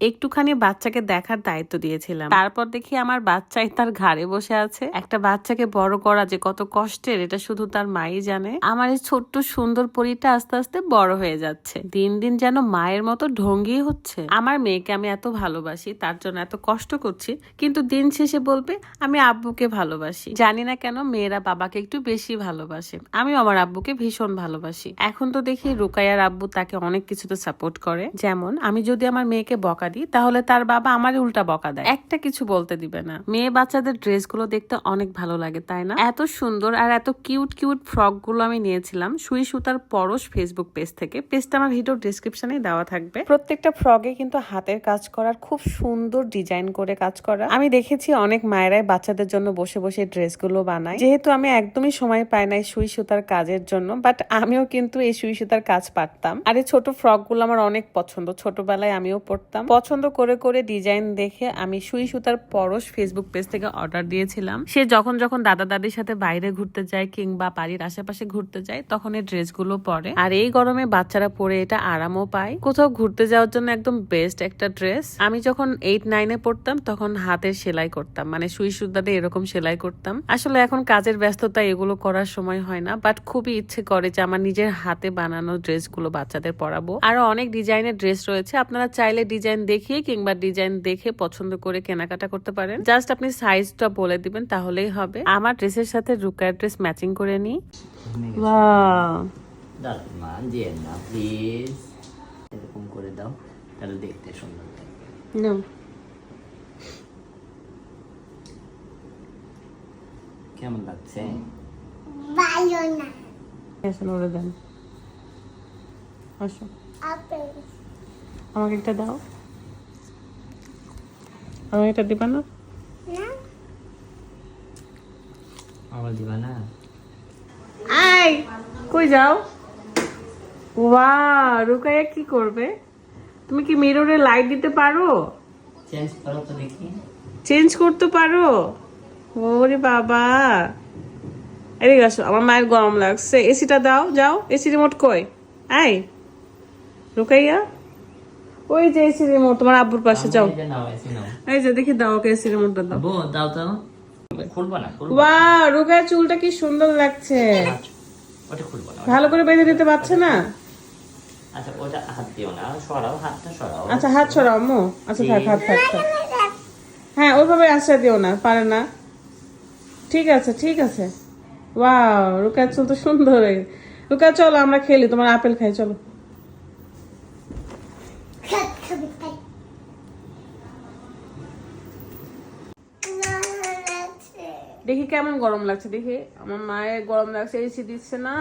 একটুখানি বাচ্চাকে দেখার দায়িত্ব দিয়েছিলাম। তারপর দেখি আমার বাচ্চাই তার ঘাড়ে বসে আছে। একটা বাচ্চাকে বড় করা যে কত কষ্টের, এটা শুধু তার মাই জানে। আমার এই ছোট্ট সুন্দর পরীটা আস্তে আস্তে বড় হয়ে যাচ্ছে। দিন দিন যেন মায়ের মতো ঢঙ্গি হচ্ছে। আমার মেয়েকে আমি এত ভালোবাসি, তার জন্য এত কষ্ট করছি, কিন্তু দিন শেষে বলবে, আমি আব্বুকে ভালোবাসি। জানি না কেন মেয়েরা বাবাকে একটু বেশি ভালোবাসে। আমিও আমার আব্বুকে ভীষণ ভালোবাসি। এখন তো দেখি রুকাইয়ার আব্বু তাকে অনেক কিছুতে সাপোর্ট করে। যেমন, আমি যদি আমার মেয়েকে বকা দিই তাহলে তার বাবা আমার উল্টা বকা দেয়। একটা কিছু বলতে দিবে না। মেয়ে বাচ্চাদের ড্রেসগুলো দেখতে অনেক ভালো লাগে তাই না? এত সুন্দর আর এত কিউট কিউট ফ্রকগুলো আমি নিয়েছিলাম সুই সুতার পরশ ফেসবুক পেজ থেকে। পেজটা আমার ভিডিও ডিসক্রিপশনে দেওয়া থাকবে। প্রত্যেকটা ফ্রকে কিন্তু হাতের কাজ করার খুব সুন্দর ডিজাইন করে কাজ করা। আমি দেখেছি অনেক মায়েরাই বাচ্চাদের জন্য বসে বসে ড্রেসগুলো বানায়। যেহেতু আমি একদমই সময় পাই না এই সুই সুতার কাজের জন্য বাট আমিও কিন্তু এই সুই সুতার কাজ পারতাম। আর এই ছোট ফ্রকগুলো আমার অনেক পছন্দ। ছোটবেলায় আমিও পড়তাম পছন্দ করে করে ডিজাইন দেখে আমি সুই সুতার পরশ ফেসবুক পেজ থেকে অর্ডার দিয়েছিলাম। সে যখন যখন দাদা দাদির সাথে বাইরে ঘুরতে যায় কিংবা বাড়ির আশেপাশে ঘুরতে যায়, তখন এই ড্রেসগুলো পরে। আর এই গরমে বাচ্চারা পরে এটা আরামও পায়। কোথাও ঘুরতে যাওয়ার জন্য একদম বেস্ট একটা ড্রেস আমি যখন এইট নাইনে পড়তাম তখন হাতের সেলাই করতাম। মানে সুই সুতাতে এরকম সেলাই করতাম। আসলে এখন কাজের ব্যস্ততা এগুলো করার সময় হয় না বাট খুবই ইচ্ছে করে যে আমার নিজের হাতে বানানো ড্রেসগুলো বাচ্চাদের পরাবো। আরও অনেক ডিজাইনের ড্রেস রয়েছে। আপনারা চাইলে ডিজাইন দেখিয়ে কিংবা ডিজাইন দেখে পছন্দ করে কেনাকাটা করতে পারেন। জাস্ট আপনি সাইজটা বলে দিবেন তাহলেই হবে। আমার ড্রেসের সাথে রুকার ড্রেস ম্যাচিং করে নিই। এরকম করে দাও তাহলে দেখতে সুন্দর। কেমন লাগছে? ভালো না। আসুন ওরে দেন আসো আমাকে একটা দাও। আমাকে এটা দিবা না? না। আমার দিবা না। আই কই যাও? ওয়া রুকাইয়া কি করবে? তুমি কি মিররে লাইট দিতে পারো? চেঞ্জ করো তো দেখি। চেঞ্জ করতে পারো? ওরে বাবা। এদিকে আসো আমার মায়ের গরম লাগছে। এসিটা দাও যাও। এসি রিমোট কই? আই রুকাইয়া? ওই যে এসি রিমোট তোমার আব্বুর পাশে যাও। এই যে দেখি দাও ওকে এসি রিমোটটা দাও। দাও তো খুলবো না খুলবো ওয়া রুকাইয়া চুলটা কি সুন্দর লাগছে। ওটা খুলবো না ভালো করে বেঁধে দিতে পারছে না? আচ্ছা ওটা হাত দিও না সরাও হাতটা সরাও। আচ্ছা হাত ছড়াও আম্মু। আচ্ছা থাক হাত থাক থাক হ্যাঁ ওইভাবে আশ্রয় দিও না পারে না। ঠিক আছে ঠিক আছে। ওয়াও রুকা চুল তো সুন্দর রুকা চলো আমরা খেলি তোমার আপেল খাই চলো খাট খাবি খাট না লাগছে দেখি কেমন গরম লাগছে দেখি। আমার মায়ের গরম লাগছে এসি দিচ্ছে না।